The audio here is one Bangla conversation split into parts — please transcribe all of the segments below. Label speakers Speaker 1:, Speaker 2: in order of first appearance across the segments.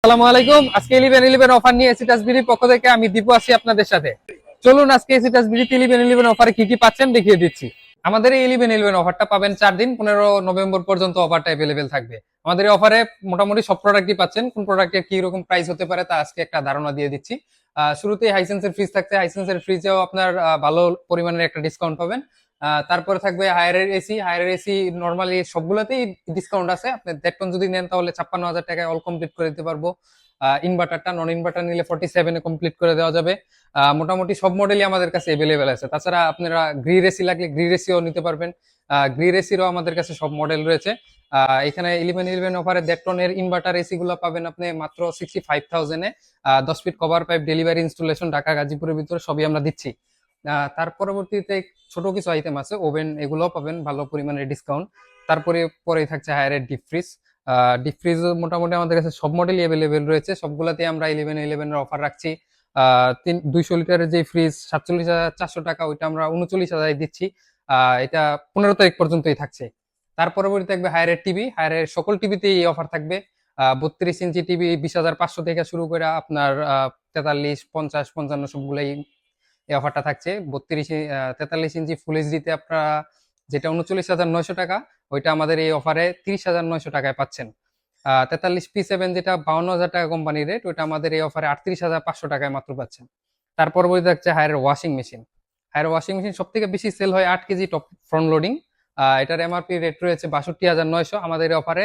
Speaker 1: আসসালামু আলাইকুম। আজকে ইলেভেন ইলেভেন অফার নিয়ে পক্ষ থেকে আমি দীপু আছি আপনাদের সাথে। চলুন আজকে ইলেভেন ইলেভেন অফারে কি কি পাচ্ছেন দেখিয়ে দিচ্ছি। আমাদের এই ইলেভেন ইলেভেন অফারটা পাবেন চার দিন, পনেরো নভেম্বর পর্যন্ত অফারটা অ্যাভেলেবেল থাকবে। আমাদের এই অফারে মোটামুটি সব প্রোডাক্টই পাচ্ছেন, কোন প্রোডাক্টের কি রকম প্রাইস হতে পারে তা আজকে একটা ধারণা দিয়ে দিচ্ছি। শুরুতে হাইসেন্সের ফ্রিজ থাকছে। হাইসেন্সের ফ্রিজেও আপনার ভালো পরিমাণের একটা ডিসকাউন্ট পাবেন। তারপরে থাকবে হায়ারের এসি হায়ারের এসি নর্মালি সবগুলোতেই ডিসকাউন্ট আছে। আপনি দেখবেন যদি নেন তাহলে ছাপ্পান্ন হাজার টাকায় অল কমপ্লিট করে দিতে পারব। ইনভার্টারটা নন ইনভার্টার নিলে ফর্টি সেভেনে কমপ্লিট করে দেওয়া যাবে। মোটামুটি সব মডেলই আমাদের কাছে এভেলেবেল আছে। তাছাড়া আপনারা গ্রি রেসি লাগলে গ্রি রেসিও নিতে পারবেন। গ্রি রেসিরও আমাদের কাছে সব মডেল রয়েছে। এখানে ইলেভেন ইলেভেন অফারে দেখটনের ইনভার্টার এসি গুলো পাবেন আপনি মাত্র সিক্সটি ফাইভ থাউজেন্ডে দশ feet cover pipe delivery installation Dhaka গাজীপুরের ভিতরে সবই আমরা দিচ্ছি। তার পরবর্তীতে ছোট কিছু আইটেম আছে ওভেন এগুলো পাবেন, ভালো পরিমাণে ডিসকাউন্ট তারপরে পরেই থাকছে হায়ারের ডিপ ফ্রিজ ডিপ ফ্রিজ মোটামুটি আমাদের কাছে সব মডেলই অ্যাভেলেবেল রয়েছে। সবগুলাতে আমরা ইলেভেন ইলেভেন এর অফার রাখছি তিন, দুইশো লিটারের যে ফ্রিজ সাতচল্লিশ হাজার চারশো টাকা, ওইটা আমরা উনচল্লিশ হাজার দিচ্ছি। এটা পনেরো তারিখ পর্যন্তই থাকছে। তার পরবর্তী থাকবে হায়ারের টিভি হায়ারের সকল টিভিতেই এই অফার থাকবে। বত্রিশ ইঞ্চি টিভি বিশ হাজার পাঁচশো থেকে শুরু করে আপনার তেতাল্লিশ, পঞ্চাশ, পঞ্চান্ন, সবগুলাই এই অফারটা থাকছে। বত্রিশ তেতাল্লিশ ইঞ্চি ফুল এইচডিতে আপনারা যেটা উনচল্লিশ হাজার নয়শো টাকা, ওইটা আমাদের এই অফারে তিরিশ হাজার নয়শো টাকায় পাচ্ছেন। তেতাল্লিশ পি সেভেন যেটা বাউন্ন হাজার টাকা কোম্পানির রেট ওইটা আমাদের এই অফারে আটত্রিশ হাজার পাঁচশো টাকায় মাত্র পাচ্ছেন। তার পরবর্তী থাকছে Haier washing machine Haier washing machine সব থেকে বেশি সেল হয় আট কেজি টপ ফ্রন্ট লোডিং এটার এমআরপি রেট রয়েছে বাষট্টি হাজার নয়শো। আমাদের অফারে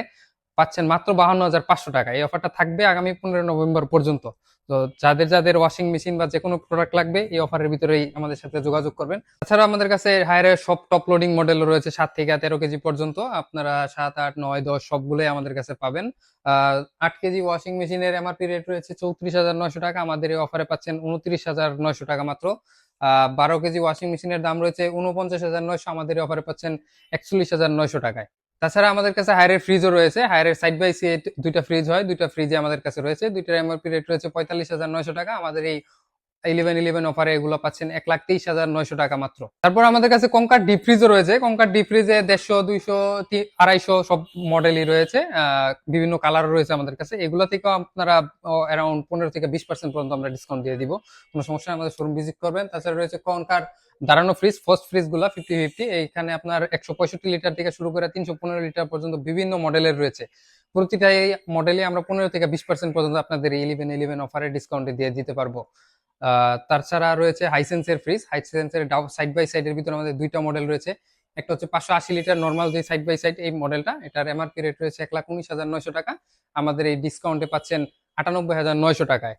Speaker 1: পাচ্ছেন মাত্র বাহান্ন হাজার পাঁচশো টাকা। এই অফারটা থাকবে আগামী পনেরো নভেম্বর পর্যন্ত। তো যাদের যাদের ওয়াশিং মেশিন বা যে কোনো প্রোডাক্ট লাগবে, এই অফারের ভিতরেই আমাদের সাথে যোগাযোগ করবেন। তাছাড়া আমাদের কাছে হায়ারের সব টপ লোডিং মডেল রয়েছে সাত থেকে তেরো কেজি পর্যন্ত। আপনারা সাত, আট, নয়, দশ সবগুলোই আমাদের কাছে পাবেন। আট কেজি ওয়াশিং মেশিনের এমআরপি রেট রয়েছে চৌত্রিশ হাজার নয়শো টাকা। আমাদের এই অফারে পাচ্ছেন উনত্রিশ হাজার নয়শো টাকা মাত্র। বারো কেজি ওয়াশিং মেশিনের দাম রয়েছে উনপঞ্চাশ হাজার নয়শো। আমাদের অফারে পাচ্ছেন একচল্লিশ হাজার নয়শো টাকায়। তাছাড়া আমাদের কাছে হায়ারের ফ্রিজও রয়েছে। হায়ারের সাইড বাই সাইড দুইটা ফ্রিজ হয়, দুইটা ফ্রিজে আমাদের কাছে রয়েছে। দুইটার এমআরপি রেট রয়েছে পঁয়তাল্লিশ হাজার নয়শো টাকা। আমাদের এই ইলেভেন ইলেভেন অফারে এগুলো পাচ্ছেন এক লাখ তেইশ হাজার নয়শো টাকা মাত্র। তারপর আমাদের কাছে কঙ্কার ডিপ ফ্রিজও রয়েছে। কঙ্কার ডিপ ফ্রিজে দেড়শো, দুইশো আড়াইশো সব মডেলই রয়েছে। বিভিন্ন কালার রয়েছে আমাদের কাছে। এগুলো থেকেও আপনারা অ্যারাউন্ড পনেরো থেকে বিশ পার্সেন্ট পর্যন্ত আমরা ডিসকাউন্ট দিয়ে দিব। কোনো সমস্যা আমাদের শোরুম ভিজিট করবেন। তাছাড়া রয়েছে কনকার দাঁড়ানো ফ্রিজ ফার্স্ট ফ্রিজগুলা ফিফটি ফিফটি এইখানে আপনার একশো পঁয়ষট্টি লিটার থেকে শুরু করে তিনশো পনেরো লিটার পর্যন্ত বিভিন্ন মডেলের রয়েছে। প্রতিটা এই মডেলে আমরা পনেরো থেকে বিশ পার্সেন্ট পর্যন্ত আপনাদের ইলেভেন ইলেভেন অফারে ডিসকাউন্টে দিয়ে দিতে পারব। তাছাড়া রয়েছে হাইসেন্সের ফ্রিজ হাইসেন্সের সাইড বাই সাইডের ভিতরে আমাদের দুইটা মডেল রয়েছে। একটা হচ্ছে পাঁচশো আশি লিটার নর্মাল যে সাইড বাই সাইড এই মডেলটা এটার এমআরপি রেট রয়েছে এক লাখ উনিশ হাজার নয়শো টাকা। আমাদের এই ডিসকাউন্টে পাচ্ছেন আটানব্বই হাজার নয়শো টাকায়।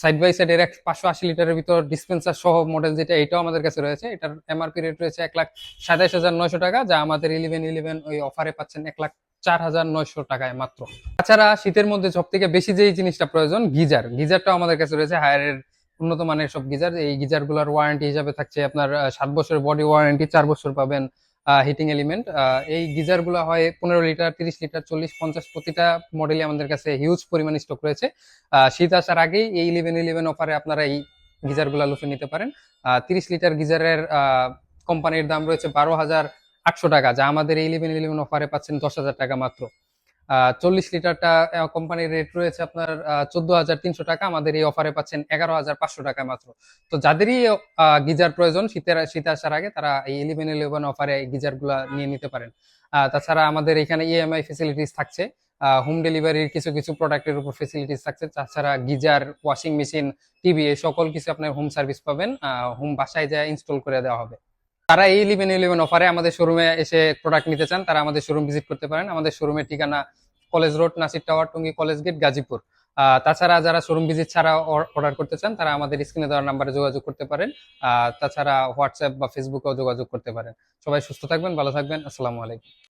Speaker 1: সাইড বাই সাইড এর পাঁচশো আশি লিটারের ভিতর ডিসপেন্সার সহ মডেল যেটা, এটাও আমাদের কাছে রয়েছে। এটার এমআরপি রেট রয়েছে এক লাখ সাতাইশ হাজার নয়শো টাকা, যা আমাদের ইলেভেন ইলেভেন ওই অফারে পাচ্ছেন এক লাখ চার হাজার নয়শো টাকায় মাত্র। তাছাড়া শীতের মধ্যে সব থেকে বেশি যেই জিনিসটা প্রয়োজন, গিজার। গিজারটাও আমাদের কাছে রয়েছে হায়ারের উন্নত মানের সব গিজার। এই গিজারগুলার ওয়ারেন্টি হিসাবে থাকছে আপনার সাত বছরের বডি ওয়ারেন্টি চার বছর পাবেন হিটিং এলিমেন্ট এই গিজারগুলো হয় পনেরো লিটার, তিরিশ লিটার, চল্লিশ, পঞ্চাশ, প্রতিটা মডেলই আমাদের কাছে হিউজ পরিমাণ স্টক রয়েছে। শীত আসার আগেই এই ইলেভেন ইলেভেন অফারে আপনারা এই গিজারগুলা লুফে নিতে পারেন। তিরিশ লিটার গিজারের কোম্পানির দাম রয়েছে বারো হাজার আটশো টাকা, যা আমাদের এই ইলেভেন ইলেভেন অফারে পাচ্ছেন দশ হাজার টাকা মাত্র। চল্লিশ লিটারটা কোম্পানির রেট রয়েছে আপনার চোদ্দ হাজার তিনশো টাকা। আমাদের এই অফারে পাচ্ছেন এগারো হাজার পাঁচশো টাকা মাত্র। তো যাদেরই গিজার প্রয়োজন, শীতের, শীত আসার আগে তারা এই ইলেভেন ইলেভেন অফারে গিজারগুলা নিয়ে নিতে পারেন। তাছাড়া আমাদের এখানে ইএমআই ফেসিলিটিস থাকছে। হোম ডেলিভারির কিছু কিছু প্রোডাক্টের উপর ফেসিলিটিস থাকছে। তাছাড়া গিজার ওয়াশিং মেশিন টিভি এই সকল কিছু আপনার হোম সার্ভিস পাবেন। হোম বাসায় যায় ইনস্টল করে দেওয়া হবে। তারা এই ইলেভেন ইলেভেন অফারে আমাদের শোরুমে এসে প্রোডাক্ট নিতে চান, তারা আমাদের শোরুম ভিজিট করতে পারেন। আমাদের শোরুমের ঠিকানা college road, Nasir tower, Tongi college gate, Gazipur. তাছাড়া যারা শোরুম ভিজিট ছাড়া অর্ডার করতে চান, তারা আমাদের স্ক্রিনে দেওয়ার নাম্বারে যোগাযোগ করতে পারেন। তাছাড়া হোয়াটসঅ্যাপ বা ফেসবুকেও যোগাযোগ করতে পারেন। সবাই সুস্থ থাকবেন, ভালো থাকবেন। আসসালামু আলাইকুম।